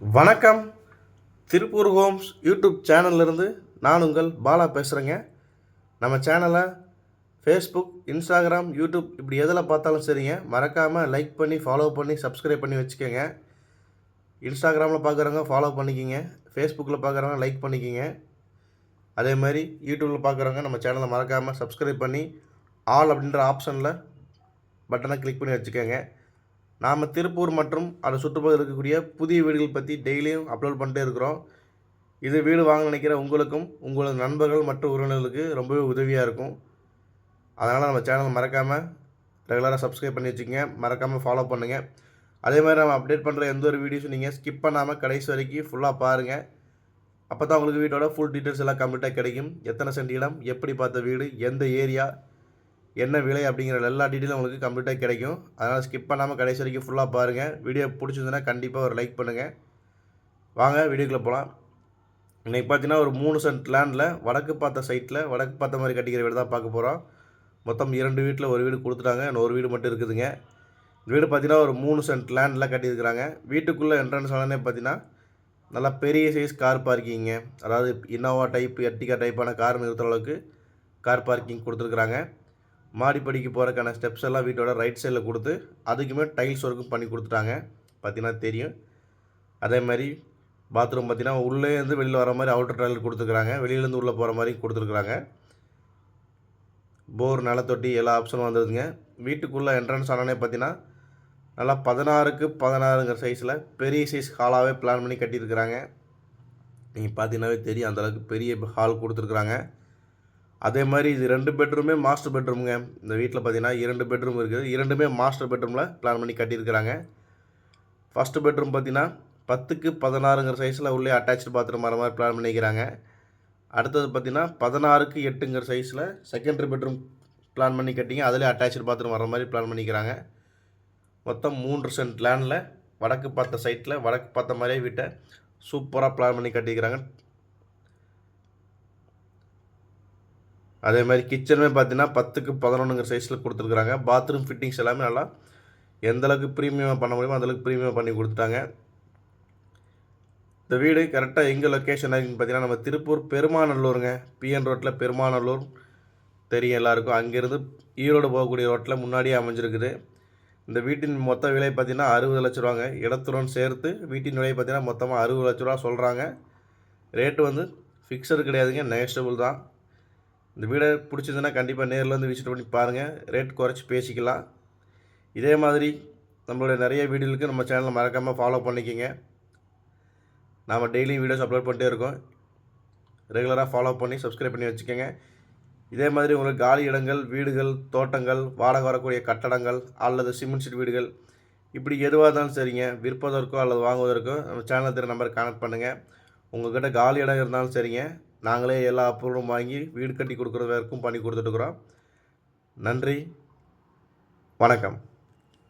வணக்கம். Tiruppur Holmes YouTube சேனல்லேருந்து நான் உங்கள் பாலா பேசுகிறேங்க நம்ம சேனலை ஃபேஸ்புக் இன்ஸ்டாகிராம் யூடியூப் இப்படி எதில் பார்த்தாலும் சரிங்க. மறக்காமல் லைக் பண்ணி ஃபாலோ பண்ணி சப்ஸ்கிரைப் பண்ணி வச்சுக்கோங்க. இன்ஸ்டாகிராமில் பார்க்குறவங்க ஃபாலோ பண்ணிக்கிங்க. ஃபேஸ்புக்கில் பார்க்குறவங்க லைக் பண்ணிக்கிங்க. அதே மாதிரி யூடியூப்பில் பார்க்குறவங்க நம்ம சேனலை மறக்காமல் சப்ஸ்கிரைப் பண்ணி ஆல் அப்படின்ற ஆப்ஷனில் பட்டனை கிளிக் பண்ணி வச்சுக்கோங்க. நாம் திருப்பூர் மற்றும் அதை சுற்றுப்பகுதியில் இருக்கக்கூடிய புதிய வீடுகள் பற்றி டெய்லியும் அப்லோட் பண்ணிட்டே இருக்கிறோம். இது வீடு வாங்க நினைக்கிற உங்களுக்கும் உங்களது நண்பர்கள் மற்றும் உறவினர்களுக்கு ரொம்பவே உதவியாக இருக்கும். அதனால் நம்ம சேனல் மறக்காமல் ரெகுலராக சப்ஸ்கிரைப் பண்ணி வச்சுக்கோங்க. மறக்காமல் ஃபாலோ பண்ணுங்கள் அதே மாதிரி நம்ம அப்டேட் பண்ணுற எந்த ஒரு வீடியோஸும் நீங்கள் ஸ்கிப் பண்ணாமல் கடைசி வரைக்கும் ஃபுல்லாக பாருங்கள் அப்போ தான் உங்களுக்கு வீட்டோட ஃபுல் டீட்டெயில்ஸ் எல்லாம் கம்ப்ளீட்டாக கிடைக்கும். எத்தனை சென்ட் இடம் எப்படி பார்த்த வீடு எந்த ஏரியா என்ன விலை அப்படிங்கிற எல்லா டீட்டெயிலும் உங்களுக்கு கம்ப்ளீட்டாக கிடைக்கும். அதனால் ஸ்கிப் பண்ணாமல் கடைசி வரைக்கும் ஃபுல்லாக பாருங்கள் வீடியோ பிடிச்சிருந்ததுன்னா கண்டிப்பாக ஒரு லைக் பண்ணுங்கள் வாங்க வீடியோக்குள்ளே போகலாம் இன்றைக்கி பார்த்தீங்கன்னா ஒரு மூணு சென்ட் லேண்டில் வடக்கு பார்த்த சைட்டில் வடக்கு பார்த்த மாதிரி கட்டிக்கிற வீடு தான் பார்க்க போகிறோம் மொத்தம் இரண்டு வீட்டில் ஒரு வீடு கொடுத்துட்டாங்க. இன்னும் ஒரு வீடு மட்டும் இருக்குதுங்க. இந்த வீடு பார்த்தீங்கன்னா ஒரு மூணு சென்ட் லேண்டில் கட்டியிருக்கிறாங்க. வீட்டுக்குள்ளே என்ட்ரன்ஸ் ஆனே பார்த்தீங்கன்னா நல்லா பெரிய சைஸ் கார் பார்க்கிங்க அதாவது இன்னோவா டைப் எர்டிகா டைப்பான கார் நிறுத்துகிற அளவுக்கு கார் பார்க்கிங் கொடுத்துருக்குறாங்க. மாடிப்படிக்கு போகிறக்கான ஸ்டெப்ஸ் எல்லாம் வீட்டோட ரைட் சைடில் கொடுத்து அதுக்குமே டைல்ஸ் ஒர்க்கும் பண்ணி கொடுத்துட்டாங்க. பார்த்தீங்கன்னா தெரியும். அதே மாதிரி பாத்ரூம் பார்த்தீங்கன்னா உள்ளே இருந்து வெளியில் வர மாதிரி அவுட்டர் டாய்லெட் கொடுத்துருக்குறாங்க. வெளியிலேருந்து உள்ளே போகிற மாதிரி கொடுத்துருக்குறாங்க. போர் நிலத்தொட்டி எல்லா ஆப்ஷனும் வந்ததுங்க வீட்டுக்குள்ளே என்ட்ரன்ஸ் ஆனோடனே பார்த்தீங்கன்னா நல்லா பதினாறுக்கு பதினாறுங்கிற சைஸில் பெரிய சைஸ் ஹாலாகவே பிளான் பண்ணி கட்டியிருக்கிறாங்க. நீங்கள் பார்த்தீங்கன்னாவே தெரியும் அந்தளவுக்கு பெரிய ஹால் கொடுத்துருக்குறாங்க. அதே மாதிரி இது ரெண்டு பெட்ரூமே மாஸ்டர் பெட்ரூமுங்க இந்த வீட்டில் பார்த்தீங்கன்னா இரண்டு பெட்ரூம் இருக்குது. இரண்டுமே மாஸ்டர் பெட்ரூமில் பிளான் பண்ணி கட்டியிருக்கிறாங்க. ஃபஸ்ட்டு பெட்ரூம் பார்த்தீங்கன்னா பத்துக்கு பதினாறுங்கிற சைஸில் உள்ளே அட்டாச்சு பாத்ரூம் வர மாதிரி பிளான் பண்ணிக்கிறாங்க. அடுத்தது பார்த்தீங்கன்னா பதினாறுக்கு எட்டுங்கிற சைஸில் செகண்டரி பெட்ரூம் பிளான் பண்ணி கட்டிங்க. அதிலே அட்டாச்சு பாத்ரூம் வர மாதிரி பிளான் பண்ணிக்கிறாங்க. மொத்தம் மூன்று சென்ட் லேண்டில் வடக்கு பார்த்த சைட்டில் வடக்கு பார்த்த மாதிரியே வீட்டை சூப்பராக பிளான் பண்ணி கட்டிக்கிறாங்க. அதே மாதிரி கிச்சனுமே பார்த்தீங்கன்னா பத்துக்கு பதினொன்றுங்கிற சைஸில் கொடுத்துருக்குறாங்க. பாத்ரூம் ஃபிட்டிங்ஸ் எல்லாமே நல்லா எந்தளவுக்கு ப்ரீமியம் பண்ண முடியுமோ அந்தளவுக்கு ப்ரீமியம் பண்ணி கொடுத்துட்டாங்க. இந்த வீடு கரெக்டாக எங்கே லொக்கேஷன் ஆகிருக்குன்னு பார்த்தீங்கன்னா நம்ம திருப்பூர் பெருமாநல்லூருங்க. பிஎன் ரோட்டில் பெருமாநல்லூர் தெரியும் எல்லாருக்கும். அங்கேருந்து ஈரோடு போகக்கூடிய ரோட்டில் முன்னாடியே அமைஞ்சிருக்குது. இந்த வீட்டின் மொத்த விலை பார்த்தீங்கன்னா அறுபது லட்ச ரூபாங்க. இடத்துடன் சேர்த்து வீட்டின் விலை பார்த்தீங்கன்னா மொத்தமாக அறுபது லட்ச ரூபா சொல்கிறாங்க ரேட்டு வந்து ஃபிக்ஸடு கிடையாதுங்க. நெகஸ்டபுள் தான். இந்த வீடை பிடிச்சிதுன்னா கண்டிப்பாக நேரில் வந்து விசிட் பண்ணி பாருங்கள் ரேட் குறைச்சி பேசிக்கலாம். இதே மாதிரி நம்மளுடைய நிறைய வீடியோகளுக்கு நம்ம சேனலை மறக்காமல் ஃபாலோ பண்ணிக்கோங்க. நாம் டெய்லியும் வீடியோஸ் அப்லோட் பண்ணிட்டே இருக்கோம். ரெகுலராக ஃபாலோ பண்ணி சப்ஸ்கிரைப் பண்ணி வச்சுக்கோங்க. இதே மாதிரி உங்களுக்கு காலி இடங்கள் வீடுகள் தோட்டங்கள் வாடகை வரக்கூடிய கட்டடங்கள் அல்லது சிமெண்ட் ஷீட் வீடுகள் இப்படி எதுவாக இருந்தாலும் சரிங்க. விற்பதற்கோ அல்லது வாங்குவதற்கோ நம்ம சேனல் திற நம்பர் கனெக்ட் பண்ணுங்கள் உங்கள்கிட்ட காலி இடம் இருந்தாலும் சரிங்க. நாங்களே எல்லா அப்ரூவலும் வாங்கி வீடு கட்டி கொடுக்குறது வரைக்கும் பண்ணி கொடுத்துட்ருக்குறோம் நன்றி. வணக்கம்.